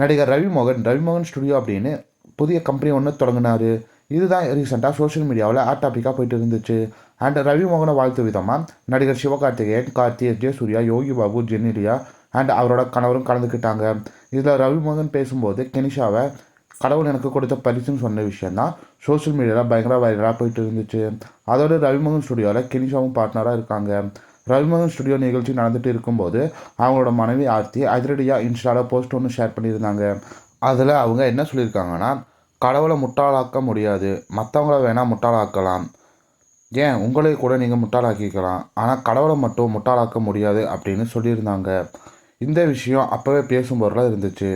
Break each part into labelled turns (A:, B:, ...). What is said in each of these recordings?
A: நடிகர் ரவிமோகன் ரவிமோகன் ஸ்டுடியோ அப்படின்னு புதிய கம்பெனி ஒன்று தொடங்கினார். இதுதான் ரீசெண்டாக சோஷியல் மீடியாவில் ஆட் டாப்பிக்காக போயிட்டு இருந்துச்சு. அண்ட் ரவிமோகனை வாழ்த்து விதமாக நடிகர் சிவகார்த்திகேயன் கார்த்திக் ஜெயசூர்யா யோகி பாபு ஜெனிலியா அண்ட் அவரோட கணவரும் கலந்துக்கிட்டாங்க. இதில் ரவிமோகன் பேசும்போது கெனிஷாவை கடவுள் எனக்கு கொடுத்த பரிசுன்னு சொன்ன விஷயந்தான் சோஷியல் மீடியாவில் பயங்கர வைரலாக போயிட்டு இருந்துச்சு. அதோட ரவிமோகன் ஸ்டுடியோவில் கெனிஷாவும் பார்ட்னராக இருக்காங்க. ரவிமோகன் ஸ்டுடியோ நிகழ்ச்சி நடந்துட்டு இருக்கும்போது அவங்களோட மனைவி ஆர்த்தி அதிரடியாக இன்ஸ்டாவில் போஸ்ட் ஒன்று ஷேர் பண்ணியிருந்தாங்க. அதில் அவங்க என்ன சொல்லியிருக்காங்கன்னா கடவுளை முட்டாளாக்க முடியாது. மற்றவங்கள வேணால் முட்டாளாக்கலாம். ஏன்? உங்களை கூட நீங்கள் முட்டாளாக்கிக்கலாம். ஆனால் கடவுளை மட்டும் முட்டாளாக்க முடியாது அப்படின்னு சொல்லியிருந்தாங்க. இந்த விஷயம் அப்போவே பேசும் பொருளாக இருந்துச்சு.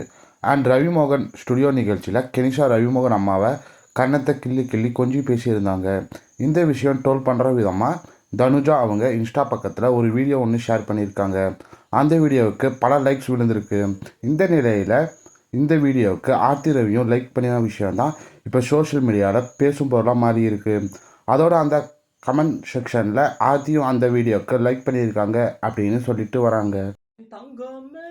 A: அண்ட் ரவிமோகன் ஸ்டுடியோ நிகழ்ச்சியில் கெனிஷா ரவிமோகன் அம்மாவை கன்னத்தை கிள்ளி கிள்ளி கொஞ்சி பேசியிருந்தாங்க. இந்த விஷயம் ட்ரோல் பண்ணுற விதமாக தனுஜா அவங்க இன்ஸ்டா பக்கத்தில் ஒரு வீடியோ ஒன்று ஷேர் பண்ணியிருக்காங்க. அந்த வீடியோவுக்கு பல லைக்ஸ் விழுந்திருக்கு. இந்த நிலையில் இந்த வீடியோவுக்கு ஆர்த்தி ரவியும் லைக் பண்ணின விஷயம் தான் இப்போ சோஷியல் மீடியாவில் பேசும் பொருளாக மாறி இருக்கு அதோட அந்த கமெண்ட் செக்ஷனில் ஆர்த்தியும் அந்த வீடியோவுக்கு லைக் பண்ணியிருக்காங்க அப்படின்னு சொல்லிட்டு வராங்க.
B: தங்கமே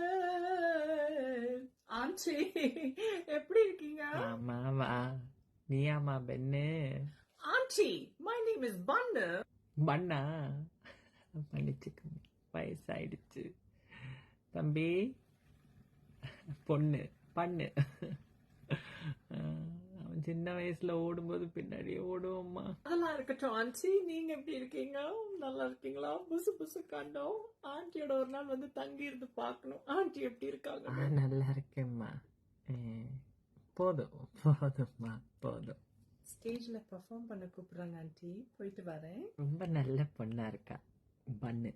B: ஆச்சி எப்படி இருக்கீங்க?
C: ஆமாவா நீயாமா பெண்ணு?
B: ஆச்சி மை நேம் இஸ் பன்னு
C: பண்ணா மன்னிச்சுக்கோங்க. வயசாயிடுச்சு. தம்பி பொண்ணு பண்ணு. அவன் சின்ன வயசுல ஓடும்போது பின்னாடியே ஓடுவோம்மா.
B: அதெல்லாம் இருக்கட்டும் ஆச்சி நீங்க எப்படி இருக்கீங்க? நல்லா இருக்கீங்களா? புசு புசு கண்டோம். ஆண்டியோட ஒரு நாள் வந்து தங்கி இருந்து பார்க்கணும். ஆண்டி எப்படி இருக்காங்க?
C: நல்லா இருக்கேம்மா. போதும் போதும்மா போதும்.
B: ஸ்டேஜ்ல பெர்ஃபார்ம் பண்ண கூப்பிடுறாங்க ஆண்டி போயிட்டு வரேன்.
C: ரொம்ப நல்ல பொண்ணா இருக்கா. பண்ணு.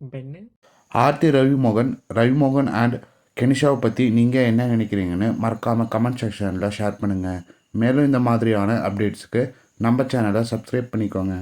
C: பெண்ணு.
A: ஆர்த்தி ரவிமோகன் ரவிமோகன் அண்ட் கெனிஷாவை பற்றி நீங்கள் என்ன நினைக்கிறீங்கன்னு மறக்காமல் கமெண்ட் செக்ஷனில் ஷேர் பண்ணுங்கள் மேலும் இந்த மாதிரியான அப்டேட்ஸுக்கு நம்ம சேனலை சப்ஸ்கிரைப் பண்ணிக்கோங்க.